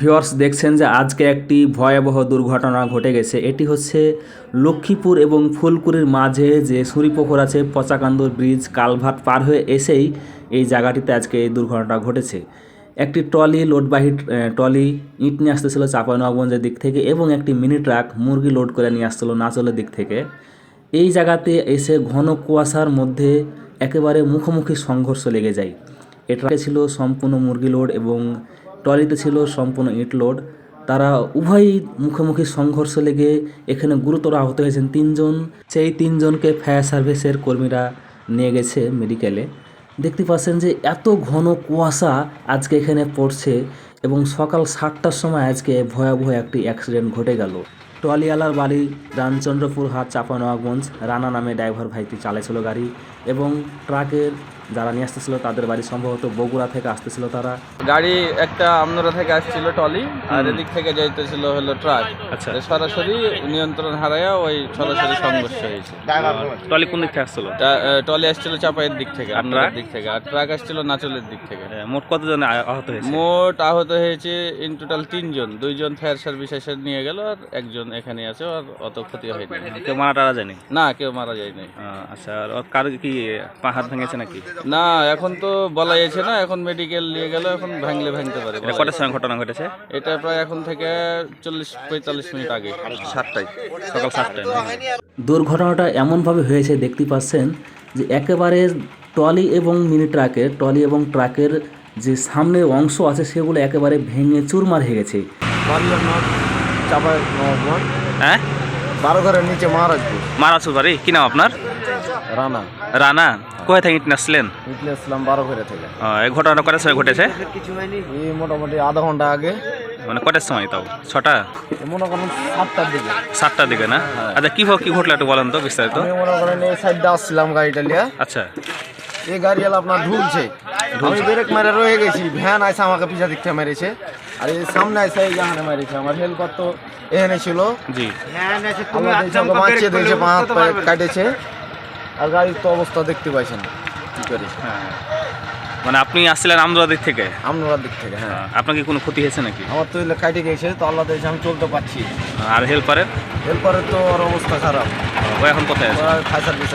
Viewers দেখছেন যে আজকে একটি ভয়াবহ দুর্ঘটনা ঘটে গেছে। এটি হচ্ছে লক্ষ্মীপুর এবং ফুলকুরির মাঝে যে সুরিপুকুর আছে, পচাকান্দর ব্রিজ কালভার্ট পার হয়ে এসেই এই জায়গাটিতে আজকে এই দুর্ঘটনা ঘটেছে। একটি ট্রলি, লোডবাহী ট্রলি ইট নিয়ে আসতেছিল চাঁপাইনবাবগঞ্জের দিক থেকে এবং একটি মিনি ট্রাক মুরগি লোড করে নিয়ে আসছিল নাচলের দিক থেকে। এই জায়গাতে এসে ঘন কুয়াশার মধ্যে একেবারে মুখোমুখি সংঘর্ষ লেগে যায়। এটা ছিল সম্পূর্ণ মুরগি লোড এবং ট্রলিতে ছিল সম্পূর্ণ ইট লোড। তারা উভয়ই মুখোমুখি সংঘর্ষ লেগে এখানে গুরুতর আহত হয়েছেন তিনজন। সেই তিনজনকে ফায়ার সার্ভিসের কর্মীরা নিয়ে গেছে মেডিকেলে। দেখতে পাচ্ছেন যে এত ঘন কুয়াশা আজকে এখানে পড়ছে এবং সকাল সাতটার সময় আজকে ভয়াবহ একটি অ্যাক্সিডেন্ট ঘটে গেল। টলিয়ালার বাড়ি রামচন্দ্রপুর হাট চাপানোয়াগঞ্জ রানা নামে ড্রাইভার ভাইটি চালাইছিল গাড়ি এবং ট্রাকের যারা নিয়ে আসতেছিল তাদের বাড়ি সম্ভবত বগুড়া থেকে আসতেছিল তারা। গাড়ি একটা আমনোরা থেকে আসছিল টলি আর এদিক থেকে যাইতেছিল হলো ট্রাক। আচ্ছা। সরাসরি নিয়ন্ত্রণ হারাইয়া ওই সরাসরি সংঘর্ষ হয়েছে। টলি কোন দিক থেকে আসছিল? টলি আসছিল চাপাইয়ের দিক থেকে আর আমনোরার ট্রাক? দিক থেকে আর ট্রাক আসছিল নাচলের দিক থেকে। মোট কতজন আহত হয়েছে? মোট আহত হয়েছে ইন টোটাল তিনজন। দুইজন ফায়ার সার্ভিস এসে নিয়ে গেল আর একজন এখানে আছে আর অত ক্ষতি হয়নি। কেউ মারা টারা যায়নি? না কেউ মারা যায়নি। আচ্ছা আর ওর কার কি পাহাড় ভেঙেছে নাকি? না এখন তো বলা যাচ্ছে না এখন মেডিকেল নিয়ে গেল এখন ভাঙলে ভাঙতে পারে। বলা কটার সময় ঘটনা ঘটেছে? এটা প্রায় এখন থেকে চল্লিশ পঁয়তাল্লিশ মিনিট আগে। সাতটায় সকাল সাতটায়। দুর্ঘটনাটা এমনভাবে হয়েছে দেখতে পাচ্ছেন যে একেবারে ট্রলি এবং মিনি ট্রাকের ট্রলি এবং ট্রাকের যে সামনের অংশ আছে সেগুলো একেবারে ভেঙে চুরমার হয়ে গেছে। চাপাই হ্যাঁ? বারো ঘরের নিচে মহারাজপুর। মারাসুর বাড়ি? কি নাম আপনার? রানা। রানা। কোথায় থেকে আসলেন? উঠলে আসলাম বারো ঘরে থেকে এই ঘটনাটা কটার সময় ঘটেছে? এই মোটামুটি আধা ঘণ্টা আগে। মানে কটার সময় তাও? ছটা? মনে করেন সাতটার দিকে। সাতটার দিকে না? আচ্ছা কি কি ঘটলো একটু বলেন তো বিস্তারিত। আমি মনে করেন এই সাইডটা আসছিলাম গাড়িটা লিয়া। আচ্ছা। এই গাড়ি আপনার ঢুলছে। আমি ব্রেক মেরে রয়ে গেছি। ভ্যান আইসা আমাকে পিছা দিকতে মেরেছে। আর এই সামনে আইসা এই জাহানে মেরেছে। আমার হেলকট তো এখানে ছিল। জি। বাঁচিয়ে দিয়েছে পা হাত কাটেছে। আর গাড়ির তো অবস্থা দেখতে পাইছেন কি করে? হ্যাঁ মানে আপনি আসছিলেন আমদুয়া দিক থেকে? আমরা দিক থেকে হ্যাঁ। আপনার কি কোনো ক্ষতি হয়েছে নাকি? আমার তো এলে কাটে গেছে তো আল্লাহ দিয়েছে আমি চলতে পারছি। আর হেল্পারের? এরপরে তো ওর অবস্থা খারাপ। ও এখন কোথায় আছে?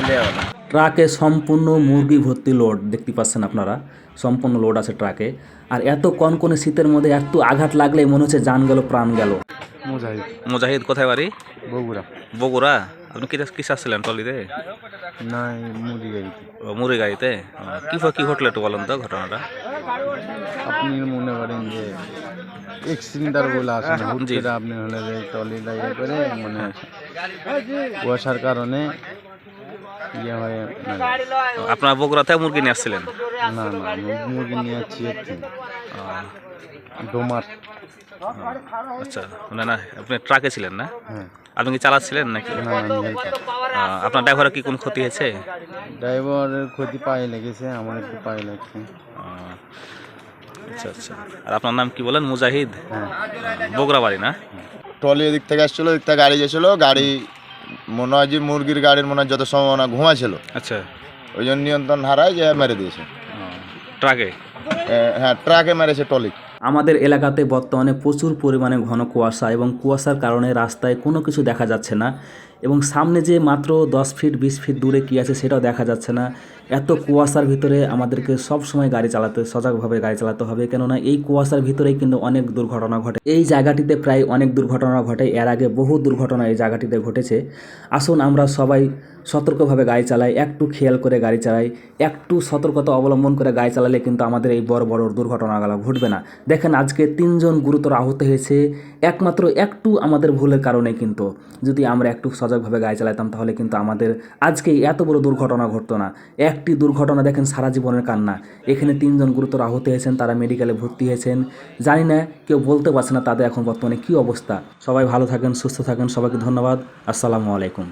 গেল ট্রাকে সম্পূর্ণ মুরগি ভর্তি লোড দেখতে পাচ্ছেন আপনারা? সম্পূর্ণ লোড আছে ট্রাকে। আর এত কনকনে শীতের মধ্যে এত আঘাত লাগলে মনে হচ্ছে জান গেল প্রাণ গেল। মুজাহিদ। মুজাহিদ কোথায় বাড়ি? বগুড়া। বগুড়া? আপনি কি কিসে আসছিলেন টলিতে নাই মুড়ি গাড়িতে। ও, মুড়ি গাড়িতে? কি কি ঘটলো একটু বলেন তো ঘটনাটা? আপনি মনে করেন যে এক্সিডেন্টার বলে আসেন হুট আপনি হলে যে টলিটা ইয়ে করে মানে কুয়াশার কারণে ইয়ে হয়ে মানে, আপনার বগুড়াতে মুরগি নিয়ে আসছিলেন না না মুরগি- নিয়ে একটু ডোমার আচ্ছা না না আপনি ট্রাকে ছিলেন না? হ্যাঁ। আপনি কি চালাচ্ছিলেন নাকি? আপনার ড্রাইভারের কি কোনো ক্ষতি হয়েছে? ড্রাইভারের ক্ষতি পায়ে লেগেছে আমার একটু পায়ে লাগছে। আচ্ছা আচ্ছা। আর আপনার নাম কি বলেন? মুজাহিদ? হ্যাঁ। বগুড়া বাড়ি না? ট্রলি এদিক থেকে আসছিল এদিক থেকে গাড়ি গেছিল গাড়ি মনে হয় যে মুরগির গাড়ির মনে হয় যত সম্ভাবনা ঘুমাছিল আচ্ছা। ওই জন্য নিয়ন্ত্রণ হারায় যে মেরে দিয়েছে। ট্রাকে? হ্যাঁ ট্রাকে মেরেছে টলি আমাদের এলাকাতে বর্তমানে প্রচুর পরিমাণে ঘন কুয়াশা এবং কুয়াশার কারণে রাস্তায় কোনো কিছু দেখা যাচ্ছে না। এবং সামনে যে মাত্র দশ ফিট বিশ ফিট দূরে কী আছে সেটাও দেখা যাচ্ছে না। এত কুয়াশার ভিতরে আমাদেরকে সব সময় গাড়ি চালাতে, সজাগভাবে গাড়ি চালাতে হবে। কেননা এই কুয়াশার ভিতরেই কিন্তু অনেক দুর্ঘটনা ঘটে। এই জায়গাটিতে প্রায় অনেক দুর্ঘটনা ঘটে। এর আগে বহু দুর্ঘটনা এই জায়গাটিতে ঘটেছে। আসুন আমরা সবাই সতর্কভাবে গাড়ি চালাই, একটু খেয়াল করে গাড়ি চালাই, একটু সতর্কতা অবলম্বন করে গাড়ি চালালে কিন্তু আমাদের এই বড় বড় দুর্ঘটনাগুলো ঘটবে না। দেখেন, আজকে তিনজন গুরুতর আহত হয়েছে। একমাত্র একটু আমাদের ভুলের কারণে কিন্তু। যদি আমরা একটু সজাগভাবে গাড়ি চালাতাম, তাহলে কিন্তু আমাদের আজকে এত বড় দুর্ঘটনা ঘটতো না। একটি দুর্ঘটনা দেখেন সারা জীবনের কান্না। এখানে তিনজন গুরুতর আহত হয়েছেন, তারা মেডিকেলে ভর্তি হয়েছেন। জানি না, কেউ বলতে পারছে না তাদের এখন বর্তমানে কী অবস্থা। সবাই ভালো থাকেন, সুস্থ থাকেন, সবাইকে ধন্যবাদ। আসসালামু আলাইকুম।